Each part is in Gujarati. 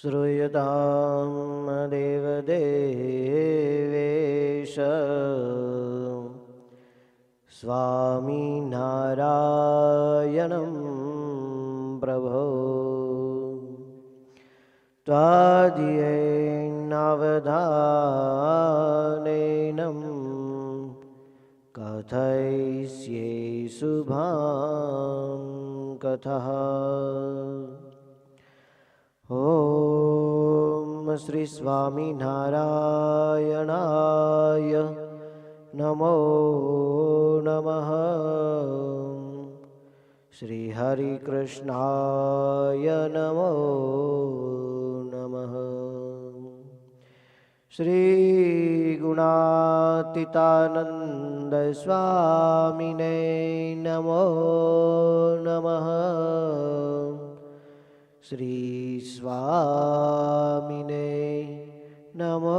श्रूयतां देवदेवेश स्वामिनारायणं प्रभो त्वादियेनावधानेनं कथयिष्ये शुभां कथः ॐ श्री स्वामिनारायणाय नमो नमः। श्रीहरिकृष्णाय नमो नमः। श्रीगुणातीतानन्दस्वामिने नमो नमः શ્રી સ્વામિને નમો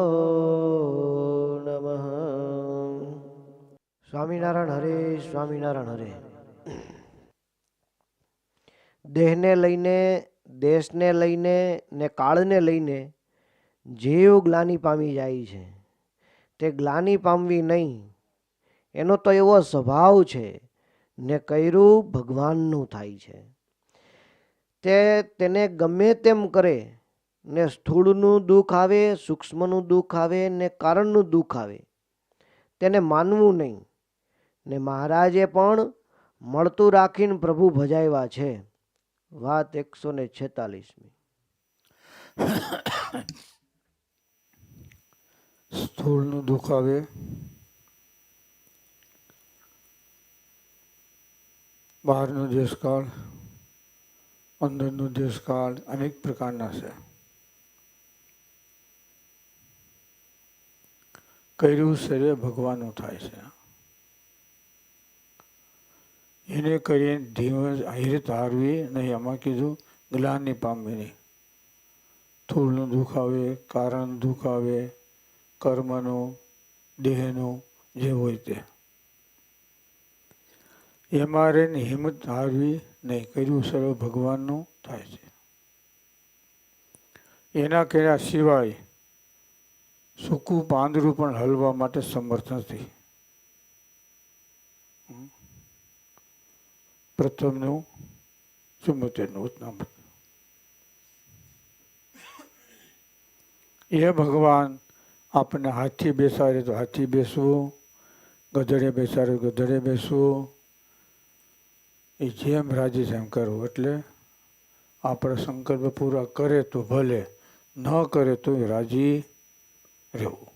નમઃ. સ્વામિનારાયણ હરે સ્વામિનારાયણ હરે. દેહને લઈને, દેશને લઈને ને કાળને લઈને જેવ ગ્લાની પામી જાય છે, તે ગ્લાની પામવી નહીં. એનો તો એવો સ્વભાવ છે, ને કર્યું ભગવાનનું થાય છે. તે તેને ગમે તેમ કરે, ને સ્થૂળનું દુઃખ આવે, સૂક્ષ્મનું દુઃખ આવે, ને કારણનું દુઃખ આવે, તેને માનવું નહીં. ને મહારાજે પણ મળતું રાખીને પ્રભુ ભજાવ્યા છે. વાત એકસો ને છેતાલીસમી. સ્થૂળનું દુઃખ આવે બહારનો દેશકાળ અંદરનો દેશકાળ અનેક પ્રકારના છે કર્યું શરીર ભગવાનનું થાય છે એને કરીને ધીમે હિરત હારવી નહીં એમાં કીધું ગ્લાની પામવી નહીં સ્થૂળનું દુઃખ આવે કારણ દુઃખ આવે કર્મનું દેહનું જે હોય તે એમાં રહીને હિંમત હારવી નહીં કર્યું સર્વ ભગવાનનું થાય છે. એના કર્યા સિવાય સૂકું પાંદરું પણ હલવા માટે સમર્થ નથી. પ્રથમનું ચુમ્મોતેરનું એ ભગવાન આપણને હાથી બેસાડે તો હાથી બેસવું, ગધડે બેસાડે ગધડે બેસવું એ જેમ રાજી છે એમ કરવું. એટલે આપણે સંકલ્પ પૂરા કરે તો ભલે, ન કરે તો રાજી રહેવું.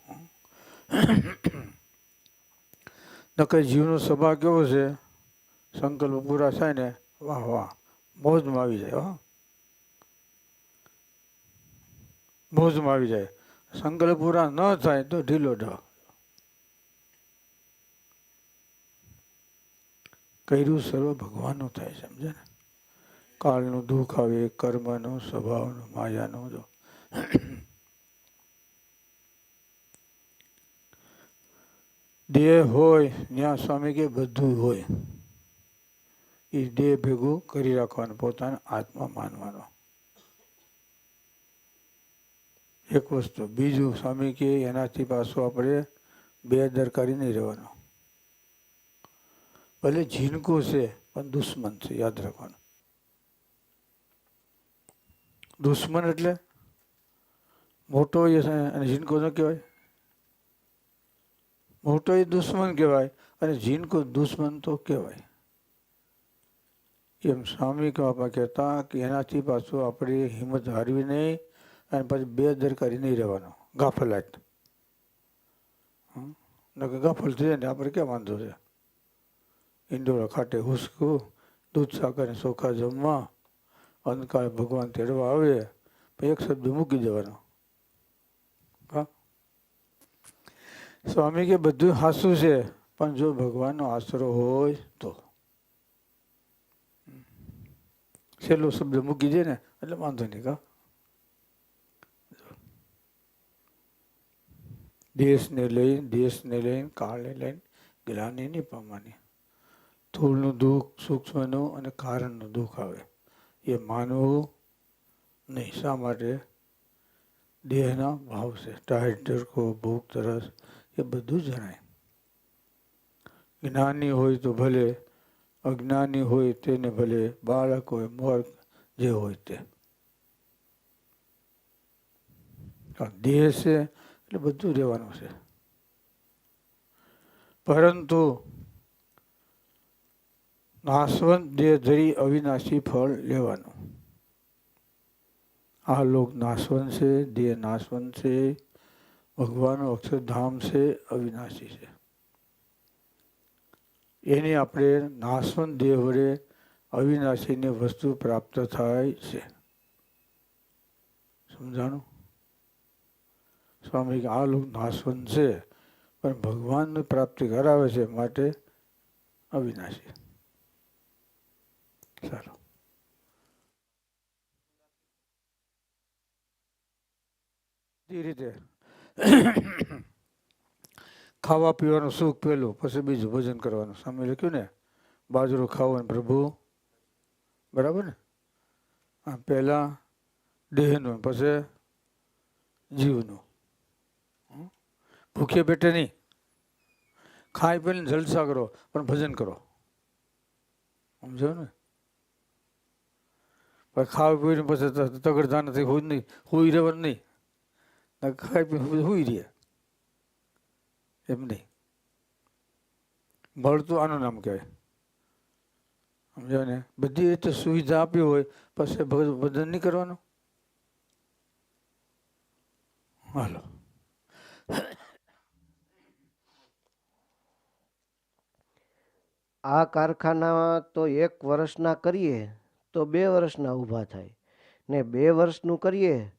નકર જીવનો સ્વભાવ કેવો છે? સંકલ્પ પૂરા થાય ને વાહ વાહ, મોજમાં આવી જાય, હો. મોજમાં આવી જાય. સંકલ્પ પૂરા ન થાય તો ઢીલો ઢ. કર્યું સર્વ ભગવાનનું થાય સમજે ને? કાળનું દુઃખ આવે, કર્મનો, સ્વભાવનો, માયાનો, જો. દેહ હોય ત્યાં સ્વામી કે બધું હોય, એ દેહ ભેગું કરી રાખવાનું, પોતાના આત્મા માનવાનો. એક વસ્તુ, બીજું સ્વામી કે એનાથી પાછું આપણે બે દરકારી નહીં રહેવાનો. ભલે ઝીણકો છે પણ દુશ્મન છે, યાદ રાખવાનું. દુશ્મન એટલે મોટો એ અને ઝીણકો ન કહેવાય. મોટો એ દુશ્મન કહેવાય અને ઝીણકો દુશ્મન તો કહેવાય. એમ સ્વામી બાપા કહેતા કે એનાથી પાછું આપણે હિંમત હારવી નહીં અને પછી બે દરકારી નહીં રહેવાનો. ગાફલાટ નકર ગાફલ થઈ જાય ને આપણે ક્યાં વાંધો છે? ઈંડોળા ખાટે હુસકું, દૂધ સાકર ને ચોખા જમવા. અંધકાર ભગવાન તેડવા આવે એક શબ્દ મૂકી દેવાનો. હા? સ્વામી કે બધું હાસું છે, પણ જો ભગવાનનો આશરો હોય તો. છેલ્લો શબ્દ મૂકી દે ને, એટલે વાંધો નહીં કા દેશને લઈને દેશને લઈને, કાળને લઈને ગ્લાની નહીં પામવાની સ્થૂળનું દુઃખ સૂક્ષ્મનું અને કારણનું દુઃખ આવે. એ માનવું નહીં. શા માટે? દેહના ભાવ છે. ટાઈટ ટરકો ભૂખ, તરસ, એ બધું જણાય. જ્ઞાની હોય તો ભલે, અજ્ઞાની હોય તેને ભલે, બાળક હોય મોર્ગ જે હોય તે. દેહ છે એટલે બધું રહેવાનું છે. પરંતુ નાશવંત દેહ ધરી અવિનાશી ફળ લેવાનું. આ લોક નાશવંત છે, દેહ નાશવંત છે, ભગવાનનું અક્ષરધામ છે, અવિનાશી છે. એને આપણે નાશવંત દેહ વડે અવિનાશીની વસ્તુ પ્રાપ્ત થાય છે. સમજાણું? સ્વામી આ લોક નાશવંત છે, પણ ભગવાનની પ્રાપ્તિ કરાવે છે માટે અવિનાશી. સારું એ રીતે ખાવા પીવાનું સુખ પહેલું પછી બીજું ભજન કરવાનું. સામે લખ્યું ને, બાજરો ખાવો ને પ્રભુ. બરાબર ને? આ પહેલાં દેહનું, પછી જીવનું. ભૂખે પેટે નહીં. ખાઈ પીને જલસા કરો, પણ ભજન કરો. સમજો ને? પછી ખાવા પીને પછી તગડધા નથી હોય નહીં, હોઈ રહેવાનું નહીં. ખાઈ પી હોઈ રહે એમ નહીં. મળતું આનું નામ કહેવાય. સમજાય ને બધી રીતે સુવિધા આપી હોય, પછી ભજ- ભજન નહીં કરવાનું? હાલો. આ કારખાના તો એક વર્ષના કરીએ. તો બે વર્ષના ઊભા થાય. ને બે વર્ષનું કરીએ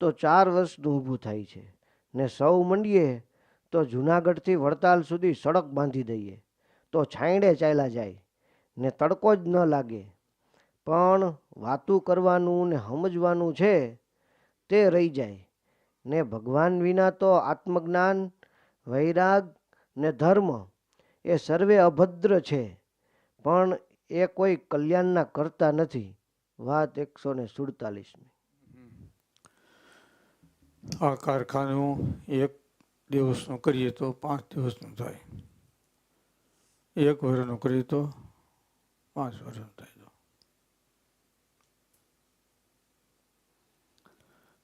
તો ચાર વર્ષનું ઊભું થાય છે. ને સૌ મંડીએ તો જુનાગઢથી વડતાલ સુધી સડક બાંધી દઈએ. તો છાંયડે ચાલ્યા જાય. ને તડકો જ ન લાગે. પણ વાતું કરવાનું ને સમજવાનું છે તે રહી જાય. ને ભગવાન વિના તો આત્મજ્ઞાન, વૈરાગ ને ધર્મ એ સર્વે અભદ્ર છે. પણ એ કોઈ કલ્યાણના કરતા નથી. વાત એકસો ને સુડતાલીસની. આ કારખાનું એક દિવસનું કરીએ તો પાંચ દિવસનું થાય. એક વર્ષનું કરીએ તો પાંચ વર્ષનું થાય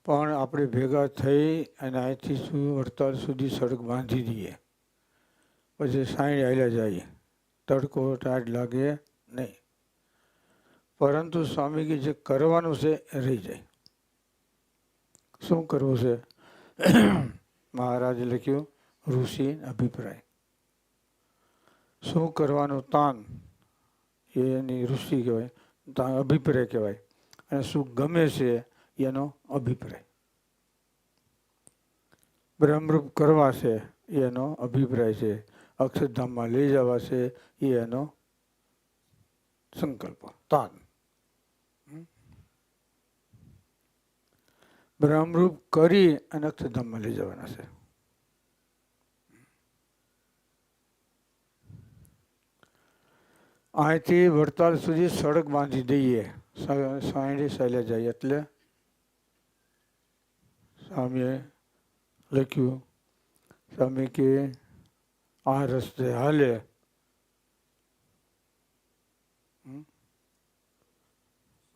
પણ આપણે ભેગા થઈ અને અહીંથી શું વડતાલ સુધી સડક બાંધી દઈએ. પછી સાઈડ હાલ્યા જઈએ તડકો ટાઢ લાગે. નહીં. પરંતુ સ્વામી કે જે કરવાનું છે રહી જાય. શું કરવું છે? મહારાજે લખ્યું, ઋષિ અભિપ્રાય. શું કરવાનું? તાન. એની ઋષિ કહેવાય, તાન અભિપ્રાય કહેવાય. અને શું ગમે છે એનો અભિપ્રાય. બ્રહ્મરૂપ કરવા છે એનો અભિપ્રાય છે. અક્ષરધામમાં લઈ જવા છે એનો સંકલ્પ. તાન. બ્રહ્મરૂપ કરી અને અક્ષરધામમાં લઈ જવાના છે. અહીંથી વડતાલ સુધી સડક બાંધી દઈએ. સાંઈડી સાયલે જાય એટલે સ્વામીએ લખ્યું, સ્વામી કે, આ રસ્તે હાલે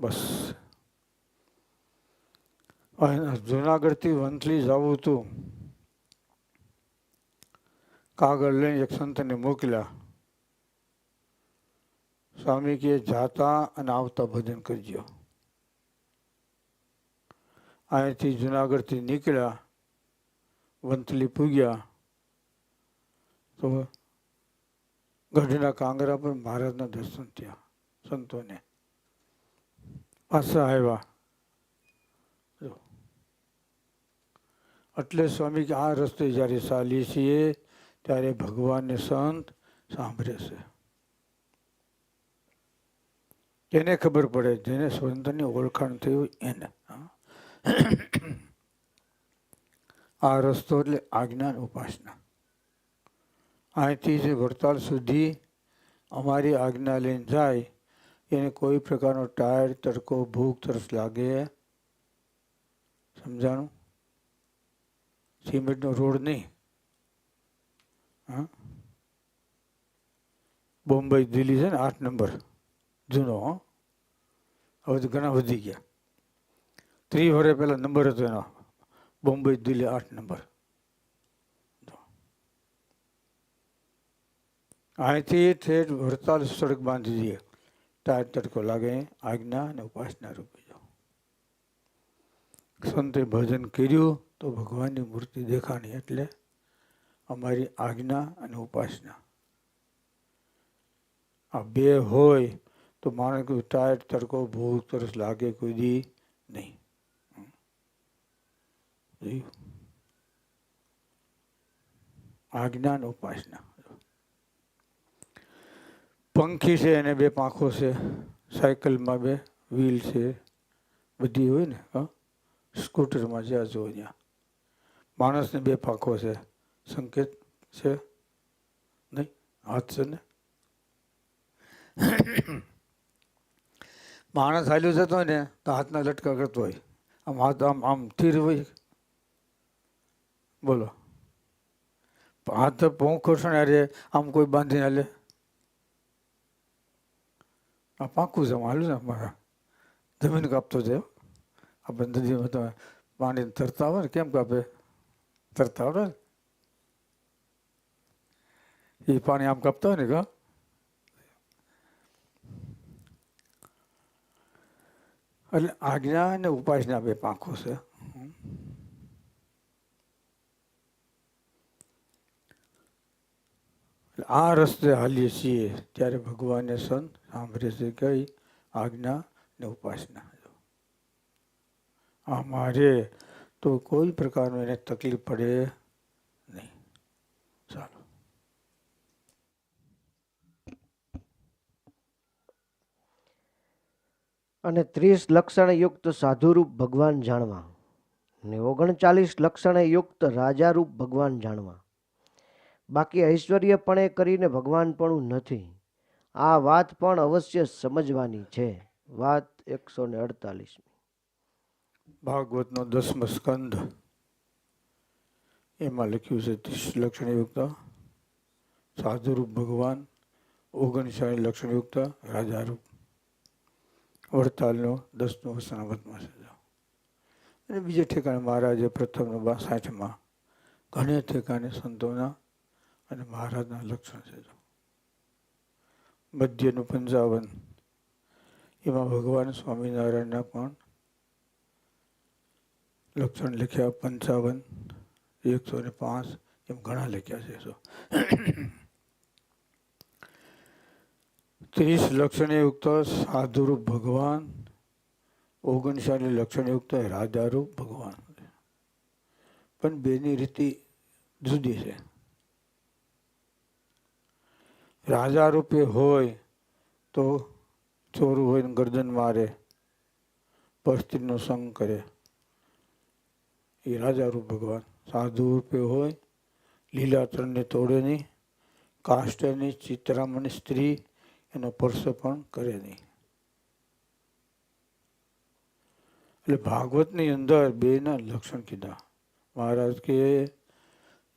બસ. જુનાગઢથી વંથલી જવું હતું કાગળ લઈને એક સંતને મોકલ્યા. સ્વામી કે જાતા અને આવતા ભજન કરજો. અહીંથી જુનાગઢથી નીકળ્યા. વંથલી પૂગ્યા. તો ગઢના કાંગરા પર મહારાજના દર્શન થયા સંતોને. પાછા આવ્યા. એટલે સ્વામી કે આ રસ્તે જ્યારે ચાલીએ છીએ, ત્યારે ભગવાનને સંત સાંભળે છે. એને ખબર પડે, જેને સ્વતંત્રની ઓળખાણ થઈ હોય એને. આ રસ્તો એટલે આજ્ઞાન ઉપાસના. અહીંથી જે વડતાલ સુધી અમારી આજ્ઞા લઈને જાય એને કોઈ પ્રકારનો ટાયર, તડકો, ભૂખ, તરસ લાગે સમજાણું? સિમેન્ટનો રોડ નહીં. હા? બોમ્બઈ દિલ્હી છે ને આઠ નંબર. જૂનો, હો. હવે તો ઘણા વધી ગયા. ત્રીસ વર્ષ પહેલાં નંબર હતો એનો. બોમ્બઈ દિલ્હી આઠ નંબર. અહીંથી ઠેઠ વડતાલ સડક બાંધી દઈએ. ટાયર તડકો લાગે, આજ્ઞા અને ઉપાસના રૂપે જાઓ. સંતે ભજન કર્યું તો ભગવાનની મૂર્તિ દેખાણી એટલે અમારી આજ્ઞા અને ઉપાસના. આ બે હોય તો માણસ કોઈ ટાયર તડકો ભૂખ તરસ લાગે કોઈ દી નહીં? આજ્ઞા અને ઉપાસના. પંખી છે એને બે પાંખો છે. સાયકલમાં બે, વ્હીલ છે. બધી હોય ને, હા? સ્કૂટરમાં જ્યાં જુઓ અહીંયા માણસને બે પાંખો છે. સંકેત છે? નહીં? હાથ છે ને? માણસ હાલ્યો જતો હોય ને, તો હાથના લટકા કરતો હોય. આમ હાથ આમ આમ થીર હોય. બોલો. હાથ પહોંચ ખોસણ અરે આમ કોઈ બાંધીને હાલે. આ પાકું છે હાલું ને અમારા જમીન કાપતો છે આપણે નદીમાં તમે પાણી તરતા આવે ને કેમ કાપે તરતા આવડે ને એ પાણી આમ કાપતા હોય ને કા એટલે આજ્ઞા અને ઉપાસના બે પાંખો છે આ રસ્તે હાલીએ છીએ ત્યારે ભગવાને સંત સાંભળે છે કઈ આજ્ઞા ને ઉપાસના. આ મારે તો કોઈ પ્રકારનું એને તકલીફ પડે નહીં. ચાલો. અને ત્રીસ લક્ષણ યુક્ત સાધુરૂપ ભગવાન જાણવા ને ઓગણચાલીસ લક્ષણ યુક્ત રાજારૂપ ભગવાન જાણવા. બાકી ઐશ્વર્યપણે કરીને ભગવાનપણું નથી. આ વાત પણ અવશ્ય સમજવાની છે. વાત એકસો ને અડતાલીસમી. ભાગવતનો દસમ સ્કંદ. એમાં લખ્યું છે ત્રીસ લક્ષણયુક્ત, સાધુરૂપ ભગવાન ઓગણચાળીસ લક્ષણયુક્ત, રાજારૂપ. વડતાલનો દસનો વસનાવતમાં છે. અને બીજે ઠેકાણે મહારાજે પ્રથમનો બા સાઠમાં. ઘણે ઠેકાણે સંતોના અને મહારાજના લક્ષણ છે. મધ્યનું પંચાવન. એમાં ભગવાન સ્વામિનારાયણના પણ લક્ષણ લખ્યા પંચાવન, એકસો ને પાંચ, એમ ઘણા લખ્યા છે સો ત્રીસ લક્ષણયુક્ત સાધુરૂપ ભગવાન ઓગણચાલીસ લક્ષણયુક્ત રાજારૂપ ભગવાન. પણ બેની રીતિ જુદી છે. રાજા રૂપે હોય તો ચોરું હોય ગરદન મારે પસ્તીનો સંગ કરે. એ રાજા રૂપ ભગવાન સાધુ રૂપે હોય લીલાતરણને તોડે નહીં કાષ્ટની ચિત્રામણી સ્ત્રી, એનો સ્પર્શ પણ કરે નહીં. એટલે ભાગવતની અંદર બેના લક્ષણ કીધા. મહારાજ કે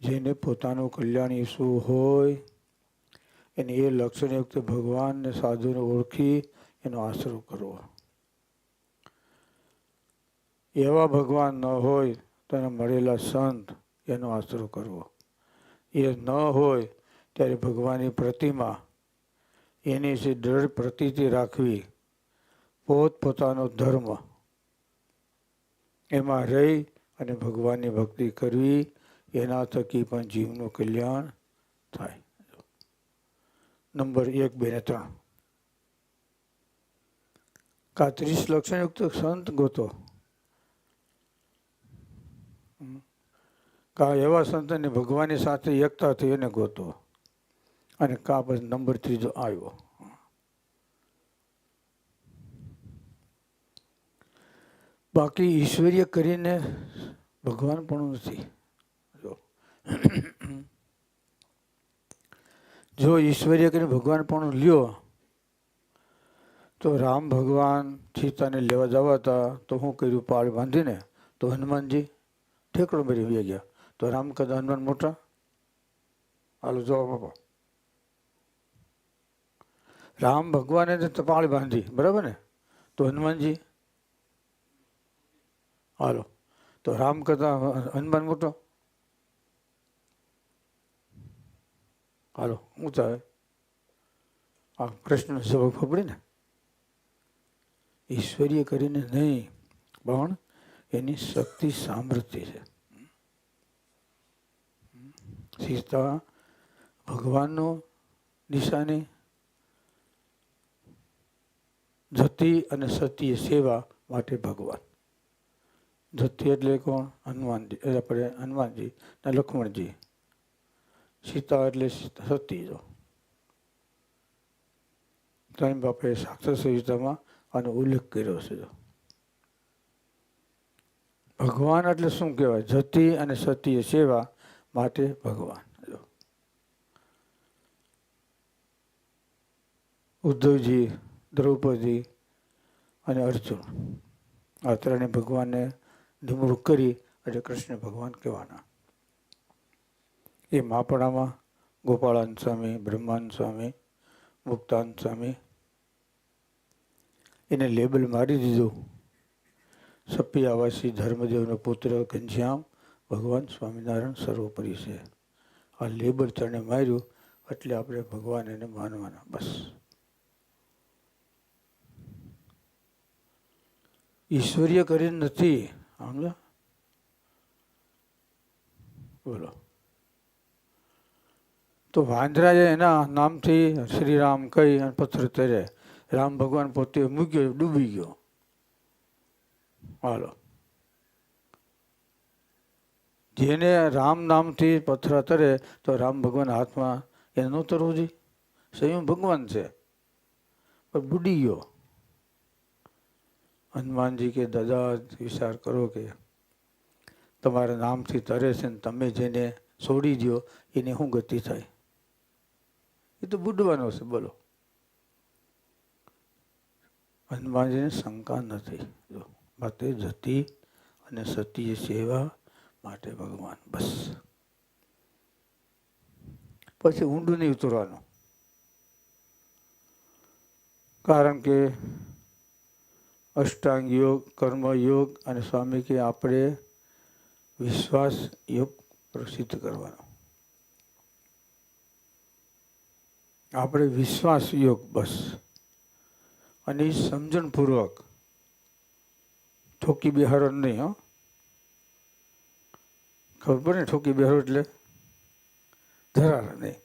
જેને પોતાનું કલ્યાણ ઈસુ હોય એને એ લક્ષણયુક્ત ભગવાનને સાધુને ઓળખી એનો આશરો કરવો. એવા ભગવાન ન હોય તો એને મળેલા સંત એનો આશરો કરવો. એ ન હોય ત્યારે ભગવાનની પ્રતિમા એની જે દ્રઢ પ્રતીતિ રાખવી પોત પોતાનો ધર્મ એમાં રહી અને ભગવાનની ભક્તિ કરવી એના થકી પણ જીવનું કલ્યાણ થાય. નંબર એક, બે ને ત્રણ. કા ત્રીસ લક્ષણયુક્ત સંત ગોતો. કા એવા સંતને ભગવાનની સાથે એકતા થઈ એને ગોતો. અને કા પછી નંબર ત્રીજો આવ્યો. બાકી ઈશ્વરીય કરીને ભગવાન પણ નથી. જો. જો ઈશ્વરીય કરીને ભગવાન પણ લ્યો, તો રામ ભગવાન સીતાને લેવા જવા હતા, તો શું કર્યું પાળ બાંધીને, તો હનુમાનજી ઠેકડો મારી વહી ગયા. તો રામ કદા હનુમાન મોટા, હાલો જવાબ આપો રામ ભગવાને તો તપાળી બાંધી, બરાબર ને? તો હનુમાનજી, હાલો. તો રામ કરતા હનુમાન મોટો હાલો, હું તો આ કૃષ્ણનો જવાબ ખબર ને? ઈશ્વરીય કરીને નહીં, પણ એની શક્તિ સામર્થ્ય છે. સીતા ભગવાનનો નિશાની જતી અને સતીય સેવા માટે ભગવાન. જતી એટલે કોણ? હનુમાનજી આપણે હનુમાનજી ને લક્ષ્મણજી. સીતા એટલે સતી જો. ત્રણ બાપે સાક્ષર સુવિધામાં આનો ઉલ્લેખ કર્યો છે જો. ભગવાન એટલે શું કહેવાય? જતી અને સતીય સેવા માટે ભગવાન ઉદ્ધવજી, દ્રૌપદી અને અર્જુન. આ ત્રણે ભગવાનને નિમણૂક કરી એટલે કૃષ્ણ ભગવાન કહેવાના. એ માપણામાં ગોપાળાન સ્વામી, બ્રહ્માન સ્વામી, મુક્તાન સ્વામી, એને લેબલ મારી દીધું. સપિયાવાસી ધર્મદેવનો પુત્ર ઘનશ્યામ ભગવાન સ્વામિનારાયણ સર્વોપરી છે. આ લેબલ તને માર્યું એટલે આપણે ભગવાન એને માનવાના, બસ. ઈશ્વરીય કરીને નથી સમજો બોલો. તો વાંદરાએ એના નામથી શ્રીરામ કહી અને પથ્થર તરે. રામ ભગવાન પોતે મૂક્યો, ડૂબી ગયો. હાલો. જેને રામ નામથી પથ્થર તરે, તો રામ ભગવાન હાથમાં એને ન તરવું જોઈએ. સ્વયં ભગવાન છે. પણ બુડી ગયો. હનુમાનજી કે, દાદા, વિચાર કરો કે તમારા નામથી તરે છે ને તમે જેને છોડી દો એની શું ગતિ થાય? એ તો બુડવાનો છે, બોલો. હનુમાનજીને શંકા નથી. જો, માટે જતી અને સતી સેવા માટે ભગવાન, બસ. પછી ઊંડું નહીં ઉતરવાનું. કારણ કે અષ્ટાંગ યોગ, કર્મ યોગ અને સ્વામી કે આપણે વિશ્વાસ યોગ પ્રસિદ્ધ કરવાનો. આપણે વિશ્વાસ યોગ બસ. અને એ સમજણપૂર્વક. ઠોકી બિહારો નહીં, હો. ખબર પડે ને ઠોકી બિહારો એટલે? ધરાર નહીં.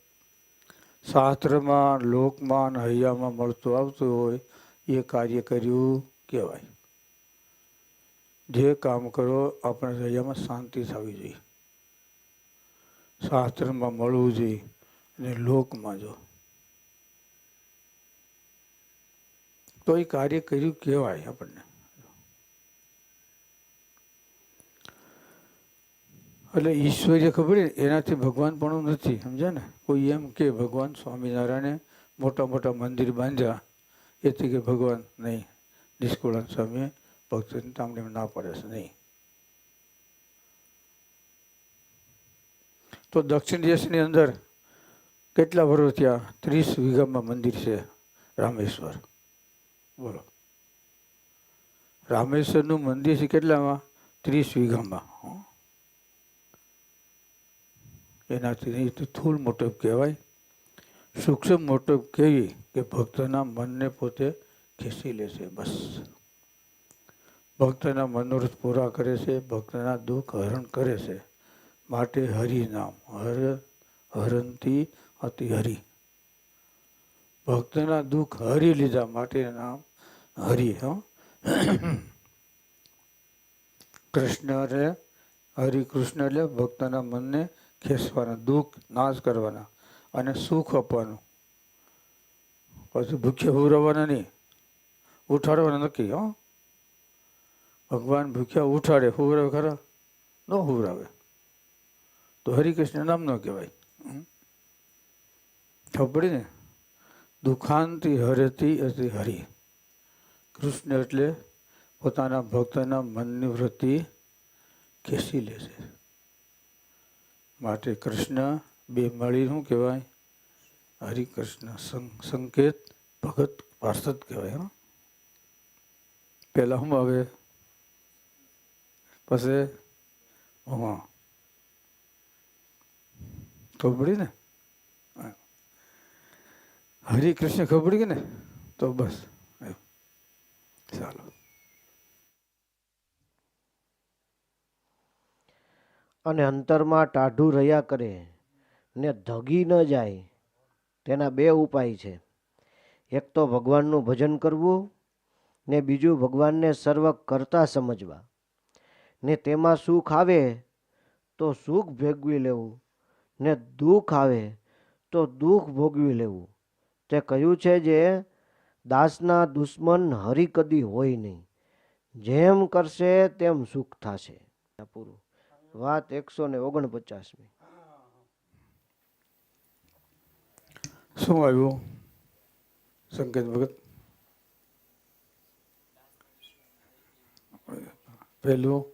શાસ્ત્રમાં, લોકમાં હૈયામાં મળતું આવતું હોય, એ કાર્ય કર્યું કહેવાય. જે કામ કરો, આપણે હૈયામાં શાંતિ થવી જોઈએ. શાસ્ત્રમાં મળવું જોઈએ અને લોકમાં જો. તો એ કાર્ય કર્યું કહેવાય આપણને. એટલે ઈશ્વરીય ખબર એનાથી ભગવાન પણ નથી સમજે ને? કોઈ એમ કે ભગવાન સ્વામિનારાયણે મોટા મોટા મંદિર બાંધ્યા, એથી કે ભગવાન નહીં, નિષ્કુળાન સ્વામીએ ભક્તોની તામણીમાં ના પડે છે, નહીં. તો દક્ષિણ દેશની અંદર કેટલા વર્ષ ત્યાં ત્રીસ વીઘામાં મંદિર છે રામેશ્વર. બોલો. રામેશ્વરનું મંદિર છે કેટલામાં? ત્રીસ વીઘામાં. એનાથી સ્થૂળ મોટપ કહેવાય. સૂક્ષ્મ મોટપ કહેવી કે ભક્તના મનને પોતે ખેંચી લે છે, બસ. ભક્તના મનોરથ પૂરા કરે છે, ભક્તના દુઃખ હરણ કરે છે. માટે હરિ નામ. હર હરંતી અતિ હરિ. ભક્તના દુઃખ હરી લીધા માટે નામ હરિ, હ. કૃષ્ણ રે, હરિ કૃષ્ણ એટલે ભક્તના મનને ખેંચવાના, દુઃખ નાશ કરવાના અને સુખ આપવાનું. પછી ભૂખ્યા ઉરવાના નહીં, ઉઠાડવાના નક્કી, હો. ભગવાન ભૂખ્યા ઉઠાડે, હુવરાવે ખરા? ન હુવરાવે. તો હરિકૃષ્ણ નામ ન કહેવાય. ખબર ને? દુખાંતિ હરતી અતિ હરિ. કૃષ્ણ એટલે પોતાના ભક્તના મનની વૃત્તિ ખેંચી લે છે. માટે કૃષ્ણ બે મળી શું કહેવાય? હરિકૃષ્ણ સંકેત, ભગત, પાર્ષદ કહેવાય, હા. પહેલાં શું આવે પછી હા ખબર પડી ને. હરિકૃષ્ણ ખબર પડી ગઈ ને? તો બસ. ચાલો. અને અંતરમાં ટાઢું રહ્યા કરે ને ધગી ન જાય તેના બે ઉપાય છે. એક તો ભગવાનનું ભજન કરવું ને બીજું ભગવાનને સર્વ કરતા સમજવા. ને તેમાં સુખ આવે તો સુખ ભેગવી લેવું ને દુઃખ આવે તો દુઃખ ભોગવી લેવું. તે કહ્યું છે જે દાસના દુશ્મન હરી કદી હોય નહીં. જેમ કરશે તેમ સુખ થશે. પૂરું. વાત એકસો ને ઓગણપચાસમી. શું આવ્યું? સંકેત ભગત? પહેલું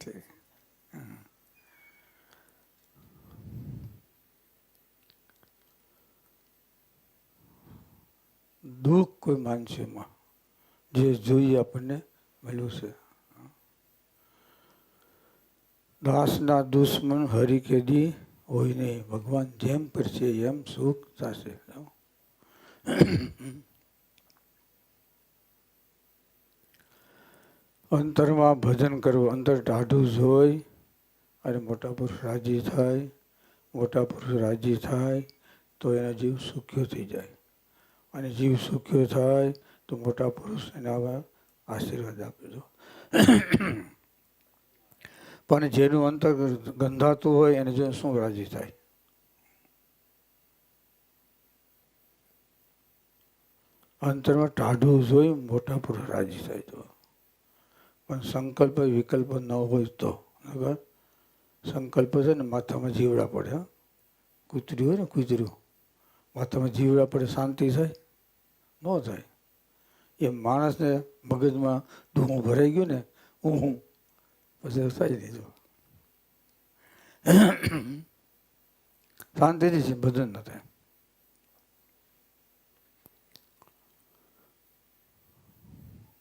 ઠીક. હા. દુઃખ કોઈ માનસીમાં. જે જોઈએ આપણને મળ્યું છે. દાસના દુશ્મન હરી કેદી હોય નહીં. ભગવાન જેમ કરશે એમ સુખ થશે. અંતરમાં ભજન કરવું. અંતર ટાઢું જોઈ અને મોટા પુરુષ રાજી થાય. મોટા પુરુષ રાજી થાય તો એનો જીવ સુખ્યો થઈ જાય. અને જીવ સુખ્યો થાય તો મોટા પુરુષ એને આવા આશીર્વાદ આપી દો. પણ જેનું અંતર ગંધાતું હોય એને જો શું રાજી થાય? અંતરમાં ટાઢું જોઈ મોટા પુરુષ રાજી થાય તો. પણ સંકલ્પ વિકલ્પ ન હોય તો નકર સંકલ્પ છે ને માથામાં જીવડા પડે કૂતર્યું હોય ને કૂતર્યું, માથામાં જીવડા પડે, શાંતિ થાય? ન થાય. એ માણસને મગજમાં ધૂમું ભરાઈ ગયું ને હું હું પછી નહીં જો શાંતિથી છે ભજન ન થાય.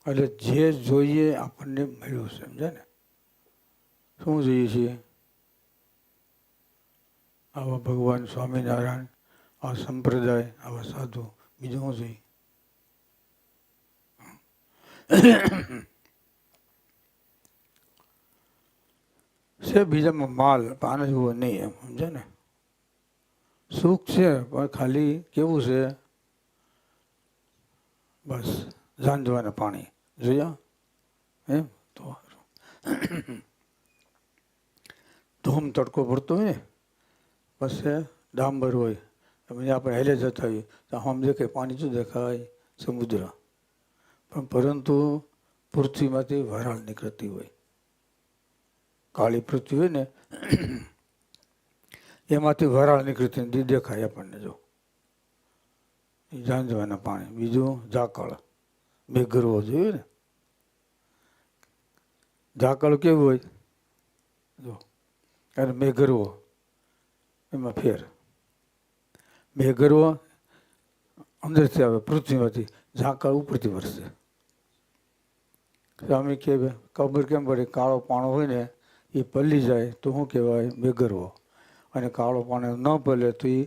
એટલે જે જોઈએ આપણને મળ્યું સમજે ને? શું જોઈએ છીએ? આવા ભગવાન સ્વામિનારાયણ આ સંપ્રદાય, આવા સાધુ, બીજું શું જોઈએ? છે બીજામાં માલ પણ આને જેવો નહીં એમ સમજે ને? સુખ છે, પણ ખાલી કેવું છે? બસ ઝાંઝવાને પાણી. જોયા? એમ? તો ધૂમ તડકો પડતો હોય ને પછી ડાંબર હોય. આપણે હેલે જતા હોઈએ. તો આમ દેખાય, પાણી શું દેખાય? સમુદ્ર. પણ પરંતુ પૃથ્વીમાંથી વરાળ નીકળતી હોય. કાળી પૃથ્વી હોય ને, એમાંથી વરાળ નીકળતી દી દેખાય આપણને જો. ઝાંઝવાના પાણી. બીજું ઝાકળ. મેઘરવો જોયું ને. ઝાકળ કેવું હોય? જો. અને મેઘરવો. એમાં ફેર. મેઘરવો અંદરથી આવે, પૃથ્વીમાંથી. ઝાકળ ઉપરથી વરસે. સ્વામી કે, કબર કેમ પડે? કાળો પાણો હોય ને, એ પલ્લી જાય તો શું કહેવાય બેગરવો. અને કાળો પાણો ન પલે તો એ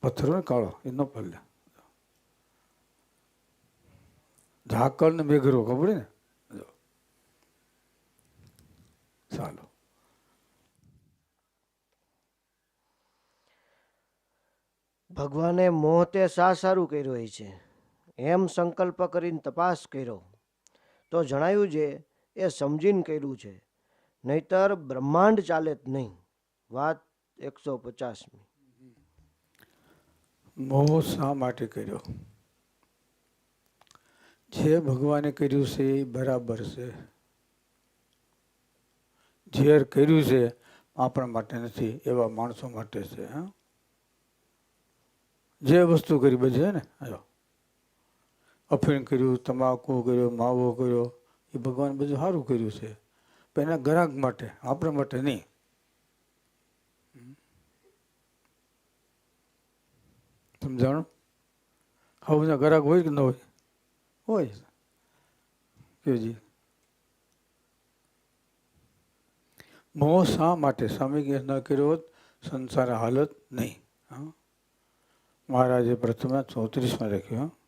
પથ્થર હોય કાળો, એ ન પલે. ઝાકળ ને મેઘરવો ખબર ને? ચાલો. ભગવાને મોહ તે શા સારું કર્યું હોય છે? એમ સંકલ્પ કરીને તપાસ કર્યો. તો જણાયું છે, એ સમજીને કર્યું છે. નહીતર બ્રહ્માંડ ચાલે જ નહીં. વાત એકસો પચાસમી. મોહ શા માટે કર્યો? જે ભગવાને કર્યું છે એ બરાબર છે. ઝેર કર્યું છે આપણા માટે નથી, એવા માણસો માટે છે, હા? જે વસ્તુ કરી બધી ને આયો અફીણ કર્યું, તમાકુ કર્યો, માવો કર્યો, એ ભગવાન બધું સારું કર્યું છે. પણ એના ગ્રાહક માટે, આપણા માટે નહીં. સમજાણું? હવે ગ્રાહક હોય કે ન હોય? હોય. કેજી મોહ શા માટે? સ્વામી ન કર્યો હોત, સંસાર હાલત નહીં. હા? મહારાજે પ્રથમા ચોત્રીસમાં લખ્યું.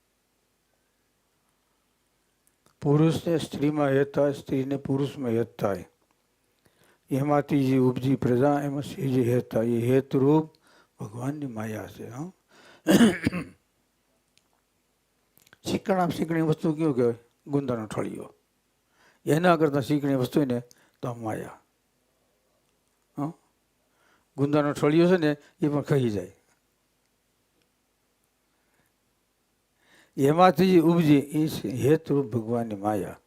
પુરુષને સ્ત્રીમાં યત થાય, સ્ત્રીને પુરુષમાં યત થાય. એમાંથી જે ઉપજી પ્રજા, એમાં શ્રી જે હેત થાય, એ હેતરૂપ ભગવાનની માયા છે. હા. શીકણા શીકણી વસ્તુ કેવું કહેવાય? ગુંદાનો ઠળિયો. એના કરતાં શીકણી વસ્તુ ને, તો માયા. ગુંદાનો ઠળિયો છે ને, એ પણ ખાઈ જાય. એમાંથી જે ઉપજે એ છે હેતુરૂપ ભગવાનની માયા.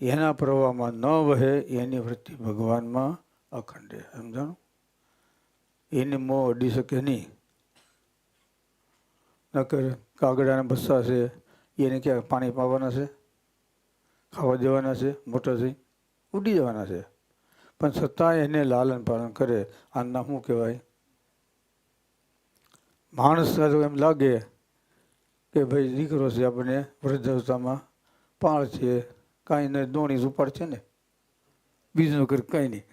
એના પ્રવાહમાં ન વહે એની વૃત્તિ ભગવાનમાં અખંડ સમજાણું? એને મોં અડી શકે નહીં. નકર કાગડાના બસ્સા છે, એને ક્યાં પાણી પાવાના છે? ખાવા દેવાના છે, મોટા થઈ ઉડી જવાના છે. પણ છતાં એને લાલન પાલન કરે. આના શું કહેવાય? માણસ તો એમ લાગે કે ભાઈ દીકરો છે આપણને વૃદ્ધાવસ્થામાં પાળ છે, કાંઈ નહીં દોણી ઉપાડ છે ને, બીજું કરી કાંઈ નહીં.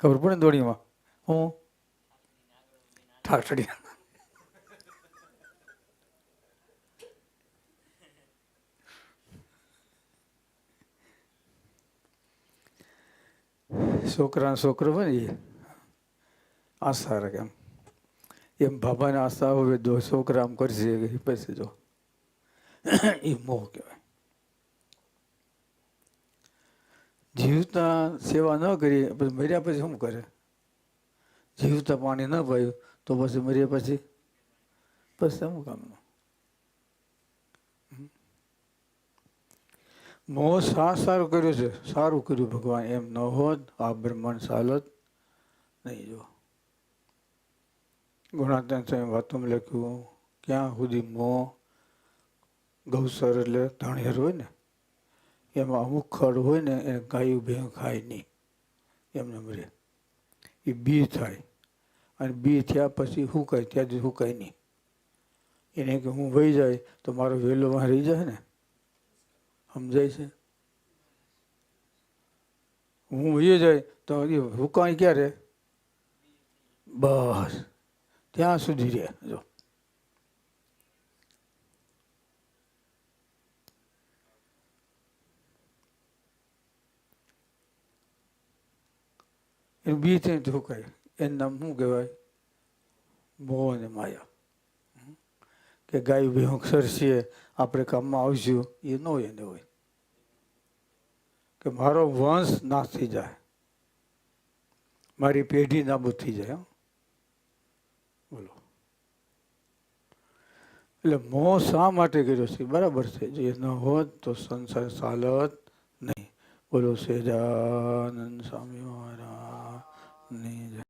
ખબર પડે ને દોણીમાં? હું? ઠાઠડી છોકરાનો છોકરો હોય ને એ, આશા રાખે એમ. એમ બાબાને આશા હવે દો છોકરા આમ કરશે એ પૈસે જો. એ મોહ કહેવાય. જીવતા સેવા ન કરી, પછી મર્યા પછી શું કરે? જીવતા પાણી ન પાયું, તો પછી મર્યા પછી? પછી શું કામનું. મોહ શા સારું કર્યું છે. સારું કર્યું ભગવાન. એમ ન હોત, આ બ્રહ્માંડ ચાલત નહીં જો. ગુણાત્મક વાતોમાં લખ્યું, ક્યાં સુધી મોં ગૌસર એટલે ધાણિયાર હોય ને, એમાં અમુક ખડ હોય ને એ ગાયું ભેં ખાય નહીં. એમને મરે એ બી થાય. અને બી થયા પછી હુકાય ત્યાંથી હુકાય નહીં. એને કે હું વહી જાય તો મારો વેલો વાં રહી જાય ને. સમજાય છે? હું વહી જાય તો એ હુકાય ક્યારે? બસ. ત્યાં સુધી રહે, જો. એનું બી ત્યાં ઠોકાય એનું નામ શું કહેવાય? મોહ અને માયા. કે ગાય ભેહું સરસીએ આપણે કામમાં આવશું, એ ન હોય એને હોય. કે મારો વંશ નાશ થઈ જાય. મારી પેઢી નાબૂદ થઈ જાય હં. બોલો એટલે મોહ શા માટે કર્યો છે? બરાબર છે. જે ન હોત તો સંસાર ચાલત નહીં. બોલો, સેજાનંદ સ્વામી મહારાજની જય.